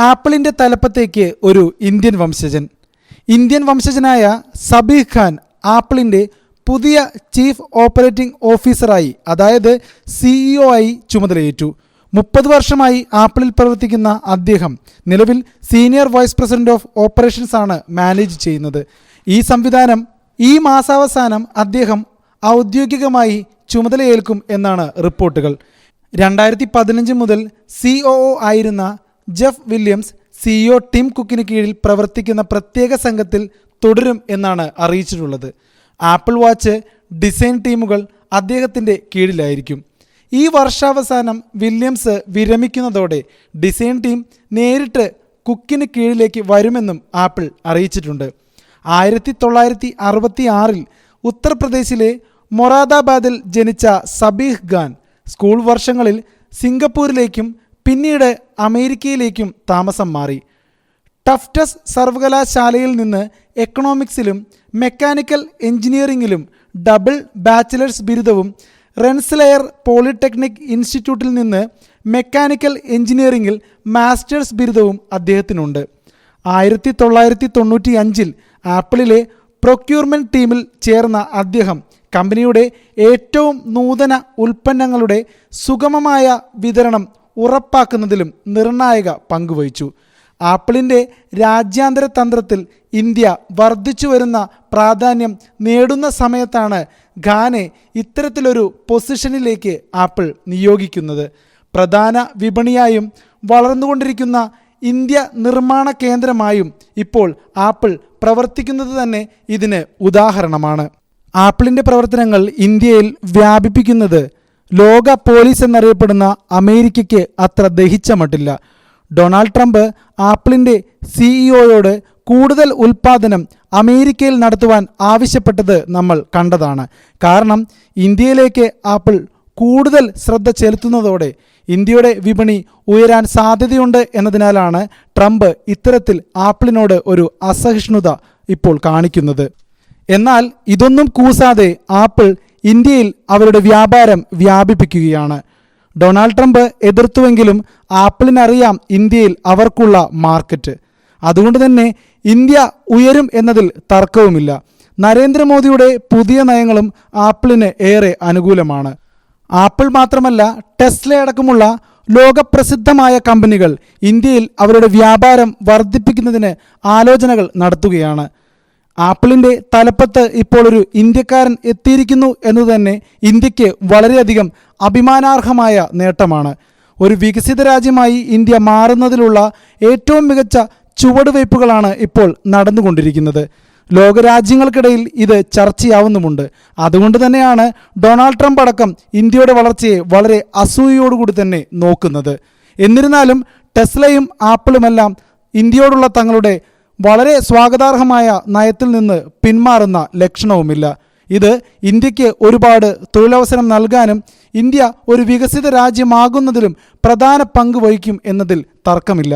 ആപ്പിളിന്റെ തലപ്പത്തേക്ക് ഒരു Indian വംശജൻ. Indian വംശജനായ സബീഹ് ഖാൻ ആപ്പിളിന്റെ പുതിയ ചീഫ് ഓപ്പറേറ്റിംഗ് ഓഫീസറായി അതായത് സിഇഒ ആയി ചുമതലയേറ്റു. മുപ്പത് വർഷമായി ആപ്പിളിൽ പ്രവർത്തിക്കുന്ന അദ്ദേഹം നിലവിൽ senior vice president of operations ആണ് മാനേജ് ചെയ്യുന്നത്. ഈ സംവിധാനം ഈ മാസാവസാനം അദ്ദേഹം ഔദ്യോഗികമായി ചുമതലയേൽക്കും എന്നാണ് റിപ്പോർട്ടുകൾ. രണ്ടായിരത്തി പതിനഞ്ച് മുതൽ സിഒഒ ആയിരുന്ന ജെഫ് വില്യംസ് സിഇഒ ടിം കുക്കിന് കീഴിൽ പ്രവർത്തിക്കുന്ന പ്രത്യേക സംഘത്തിൽ തുടരും എന്നാണ് അറിയിച്ചിട്ടുള്ളത്. ആപ്പിൾ വാച്ച് ഡിസൈൻ ടീമുകൾ അദ്ദേഹത്തിന്റെ കീഴിലായിരിക്കും. ഈ വർഷാവസാനം വില്യംസ് വിരമിക്കുന്നതോടെ ഡിസൈൻ ടീം നേരിട്ട് കുക്കിന് കീഴിലേക്ക് വരുമെന്നും ആപ്പിൾ അറിയിച്ചിട്ടുണ്ട്. ആയിരത്തി തൊള്ളായിരത്തി അറുപത്തി ആറിൽ ഉത്തർപ്രദേശിലെ മൊറാദാബാദിൽ ജനിച്ച സബീഹ് ഖാൻ സ്കൂൾ വർഷങ്ങളിൽ സിംഗപ്പൂരിലേക്കും പിന്നീട് അമേരിക്കയിലേക്കും താമസം മാറി. ടഫ്റ്റസ് സർവകലാശാലയിൽ നിന്ന് എക്കണോമിക്സിലും മെക്കാനിക്കൽ എഞ്ചിനീയറിംഗിലും ഡബിൾ ബാച്ചിലേഴ്സ് ബിരുദവും റെൻസ്ലെയർ പോളിടെക്നിക് ഇൻസ്റ്റിറ്റ്യൂട്ടിൽ നിന്ന് മെക്കാനിക്കൽ എഞ്ചിനീയറിംഗിൽ മാസ്റ്റേഴ്സ് ബിരുദവും അദ്ദേഹത്തിനുണ്ട്. ആയിരത്തി തൊള്ളായിരത്തി തൊണ്ണൂറ്റി അഞ്ചിൽ ആപ്പിളിലെ പ്രൊക്യൂർമെന്റ് ടീമിൽ ചേർന്ന അദ്ദേഹം കമ്പനിയുടെ ഏറ്റവും നൂതന ഉൽപ്പന്നങ്ങളുടെ സുഗമമായ വിതരണം ഉറപ്പാക്കുന്നതിലും നിർണായക പങ്കുവഹിച്ചു. ആപ്പിളിന്റെ രാജ്യാന്തര തന്ത്രത്തിൽ ഇന്ത്യ വർദ്ധിച്ചു വരുന്ന പ്രാധാന്യം നേടുന്ന സമയത്താണ് ഖാനെ ഇത്തരത്തിലൊരു പൊസിഷനിലേക്ക് ആപ്പിൾ നിയോഗിക്കുന്നത്. പ്രധാന വിപണിയായും വളർന്നുകൊണ്ടിരിക്കുന്ന ഇന്ത്യ നിർമ്മാണ കേന്ദ്രമായും ഇപ്പോൾ ആപ്പിൾ പ്രവർത്തിക്കുന്നത് തന്നെ ഇതിന് ഉദാഹരണമാണ്. ആപ്പിളിന്റെ പ്രവർത്തനങ്ങൾ ഇന്ത്യയിൽ വ്യാപിപ്പിക്കുന്നത് ലോക പോലീസ് എന്നറിയപ്പെടുന്ന അമേരിക്കയ്ക്ക് അത്ര ദഹിച്ച മട്ടില്ല ഡൊണാൾഡ് ട്രംപ് ആപ്പിളിന്റെ സിഇഒയോട് കൂടുതൽ ഉൽപ്പാദനം അമേരിക്കയിൽ നടത്തുവാൻ ആവശ്യപ്പെട്ടത് നമ്മൾ കണ്ടതാണ്. കാരണം ഇന്ത്യയിലേക്ക് ആപ്പിൾ കൂടുതൽ ശ്രദ്ധ ചെലുത്തുന്നതോടെ ഇന്ത്യയുടെ വിപണി ഉയരാൻ സാധ്യതയുണ്ട് എന്നതിനാലാണ് ട്രംപ് ഇത്തരത്തിൽ ആപ്പിളിനോട് ഒരു അസഹിഷ്ണുത ഇപ്പോൾ കാണിക്കുന്നത്. എന്നാൽ ഇതൊന്നും കൂസാതെ ആപ്പിൾ ഇന്ത്യയിൽ അവരുടെ വ്യാപാരം വ്യാപിപ്പിക്കുകയാണ്. ഡൊണാൾഡ് ട്രംപ് എതിർത്തുവെങ്കിലും ആപ്പിളിനറിയാം ഇന്ത്യയിൽ അവർക്കുള്ള മാർക്കറ്റ്. അതുകൊണ്ട് തന്നെ ഇന്ത്യ ഉയരും എന്നതിൽ തർക്കവുമില്ല. നരേന്ദ്രമോദിയുടെ പുതിയ നയങ്ങളും ആപ്പിളിന് ഏറെ അനുകൂലമാണ്. ആപ്പിൾ മാത്രമല്ല ടെസ്ല അടക്കമുള്ള ലോകപ്രസിദ്ധമായ കമ്പനികൾ ഇന്ത്യയിൽ അവരുടെ വ്യാപാരം വർദ്ധിപ്പിക്കുന്നതിന് ആലോചനകൾ നടത്തുകയാണ്. ആപ്പിളിന്റെ തലപ്പത്ത് ഇപ്പോൾ ഒരു ഇന്ത്യക്കാരൻ എത്തിയിരിക്കുന്നു എന്ന് തന്നെ ഇന്ത്യയ്ക്ക് വളരെയധികം അഭിമാനാർഹമായ നേട്ടമാണ്. ഒരു വികസിത രാജ്യമായി ഇന്ത്യ മാറുന്നതിലുള്ള ഏറ്റവും മികച്ച ചുവടുവയ്പ്പുകളാണ് ഇപ്പോൾ നടന്നുകൊണ്ടിരിക്കുന്നത്. ലോകരാജ്യങ്ങൾക്കിടയിൽ ഇത് ചർച്ചയാവുന്നുമുണ്ട്. അതുകൊണ്ട് തന്നെയാണ് ഡൊണാൾഡ് ട്രംപ് അടക്കം ഇന്ത്യയുടെ വളർച്ചയെ വളരെ അസൂയയോടുകൂടി തന്നെ നോക്കുന്നത്. എന്നിരുന്നാലും ടെസ്ലയും ആപ്പിളുമെല്ലാം ഇന്ത്യയോടുള്ള തങ്ങളുടെ വളരെ സ്വാഗതാർഹമായ നയത്തിൽ നിന്ന് പിന്മാറുന്ന ലക്ഷണവുമില്ല. ഇത് ഇന്ത്യയ്ക്ക് ഒരുപാട് തൊഴിലവസരം നൽകാനും ഇന്ത്യ ഒരു വികസിത രാജ്യമാകുന്നതിലും പ്രധാന പങ്ക് വഹിക്കും എന്നതിൽ തർക്കമില്ല.